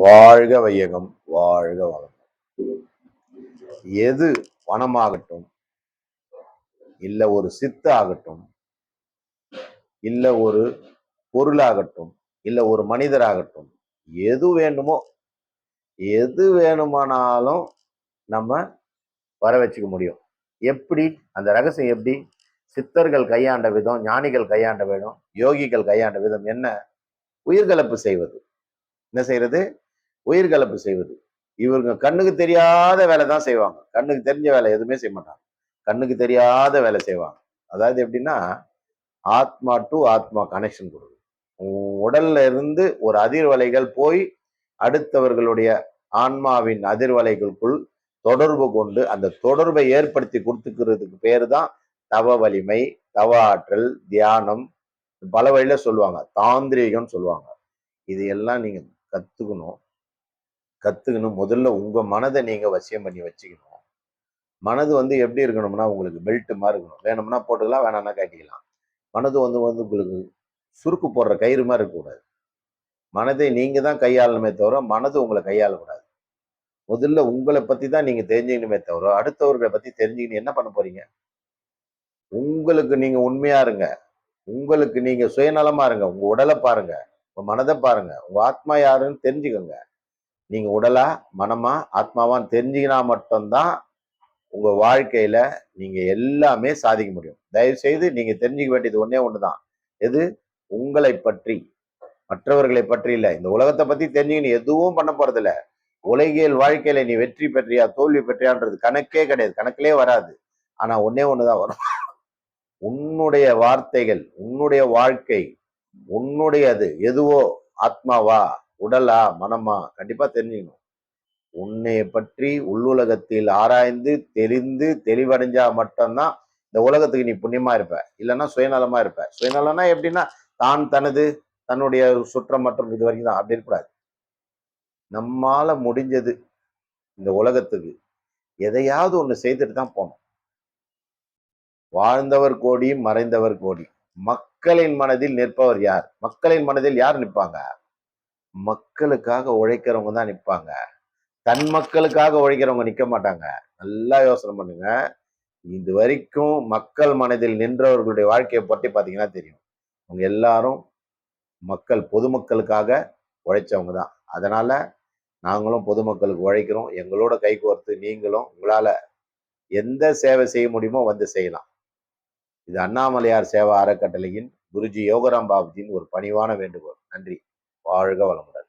வாழ்க வையகம் வாழ்க வளம் எது வனமாகட்டும் இல்ல ஒரு சித்தாகட்டும் இல்ல ஒரு பொருளாகட்டும் இல்ல ஒரு மனிதராகட்டும் எது வேண்டுமோ எது வேணுமானாலும் நம்ம வர வச்சுக்க முடியும். எப்படி? அந்த ரகசியம் எப்படி? சித்தர்கள் கையாண்ட விதம் ஞானிகள் கையாண்ட விதம் யோகிகள் கையாண்ட விதம் என்ன? உயிர்கலப்பு செய்வது. என்ன செய்யறது உயிர் கலப்பு செய்வது. இவருங்க கண்ணுக்கு தெரியாத வேலை தான் செய்வாங்க. கண்ணுக்கு தெரிஞ்ச வேலை எதுவுமே செய்ய மாட்டாங்க. கண்ணுக்கு தெரியாத வேலை செய்வாங்க. அதாவது எப்படின்னா ஆத்மா டு ஆத்மா கனெக்ஷன் கொடுக்கும். உடல்ல இருந்து ஒரு அதிர்வலைகள் போய் அடுத்தவர்களுடைய ஆன்மாவின் அதிர்வலைகளுக்குள் தொடர்பு கொண்டு அந்த தொடர்பை ஏற்படுத்தி கொடுத்துக்கிறதுக்கு பேர் தான் தவ வலிமை தவ ஆற்றல் தியானம் பல வழியில சொல்லுவாங்க. தாந்திரீகம் சொல்லுவாங்க. இது எல்லாம் நீங்க கத்துக்கணும். கத்துக்கணும். முதல்ல உங்க மனதை நீங்க வசியம் பண்ணி வச்சுக்கணும். மனது வந்து எப்படி இருக்கணும்னா உங்களுக்கு பெல்ட் மாதிரி இருக்கணும். வேணும்னா போட்டுக்கலாம் வேணாம்னா கட்டிக்கலாம். மனது வந்து வந்து உங்களுக்கு சுருக்கு போடுற கயிறு மாதிரி இருக்கக்கூடாது மனதை நீங்க தான் கையாளணுமே தவிர மனது உங்களை கையாளக்கூடாது முதல்ல உங்களை பத்தி தான் நீங்க தெரிஞ்சுக்கணுமே தவிர அடுத்தவர்களை பத்தி தெரிஞ்சுக்கணும் என்ன பண்ண போறீங்க? உங்களுக்கு நீங்க உண்மையா இருங்க. உங்களுக்கு நீங்க சுயநலமா இருங்க. உங்க உடலை பாருங்க. உங்க மனதை பாருங்க. உங்க ஆத்மா யாருன்னு தெரிஞ்சுக்கோங்க. நீங்க உடலா மனமா ஆத்மாவான்னு தெரிஞ்சுக்கினா மட்டும்தான் உங்க வாழ்க்கையில நீங்க எல்லாமே சாதிக்க முடியும். தயவு செய்து நீங்க தெரிஞ்சுக்க வேண்டியது ஒண்ணே ஒண்ணுதான். எது? உங்களை பற்றி. மற்றவர்களை பற்றி இல்லை. இந்த உலகத்தை பத்தி தெரிஞ்சுக்கின்னு எதுவும் பண்ண போறதில்ல. உலகியல் வாழ்க்கையில நீ வெற்றி பெற்றியா தோல்வி பெற்றியான்றது கணக்கே கிடையாது. கணக்கிலே வராது. ஆனா ஒன்னே ஒண்ணுதான் வரும். உன்னுடைய வார்த்தைகள் உன்னுடைய வாழ்க்கை உன்னுடையது எதுவோ ஆத்மாவா? உடலா மனமா? கண்டிப்பா தெரிஞ்சுக்கணும். உன்னை பற்றி உள்ளுலகத்தில் ஆராய்ந்து தெரிந்து தெளிவடைஞ்சா மட்டும்தான் இந்த உலகத்துக்கு நீ புண்ணியமா இருப்ப. இல்லைன்னா சுயநலமா இருப்ப. சுயநலம்னா எப்படின்னா தான் தனது தன்னுடைய சுற்றம் மற்றும் இது வரைக்கும் தான். அப்படி இருக்கக்கூடாது. நம்மால முடிஞ்சது இந்த உலகத்துக்கு எதையாவது ஒண்ணு செய்துட்டு தான் போகணும். வாழ்ந்தவர் கோடி மறைந்தவர் கோடி. மக்களின் மனதில் நிற்பவர் யார்? மக்களின் மனதில் யார் நிற்பாங்க? மக்களுக்காக உழைக்கிறவங்க தான் நிற்பாங்க தன் மக்களுக்காக உழைக்கிறவங்க நிற்க மாட்டாங்க. நல்லா யோசனை பண்ணுங்க. இது வரைக்கும் மக்கள் மனதில் நின்றவர்களுடைய வாழ்க்கையை பற்றி பார்த்தீங்கன்னா தெரியும். அவங்க எல்லாரும் மக்கள் பொதுமக்களுக்காக உழைச்சவங்க தான். அதனால நாங்களும் பொதுமக்களுக்கு உழைக்கிறோம். எங்களோட கை கோர்த்து நீங்களும் உங்களால எந்த சேவை செய்ய முடியுமோ வந்து செய்யலாம். இது அண்ணாமலையார் சேவா அறக்கட்டளையின் குருஜி யோகராம் பாபுஜியின் ஒரு பணிவான வேண்டுகோள். நன்றி. வாழ்க வளமுடன்.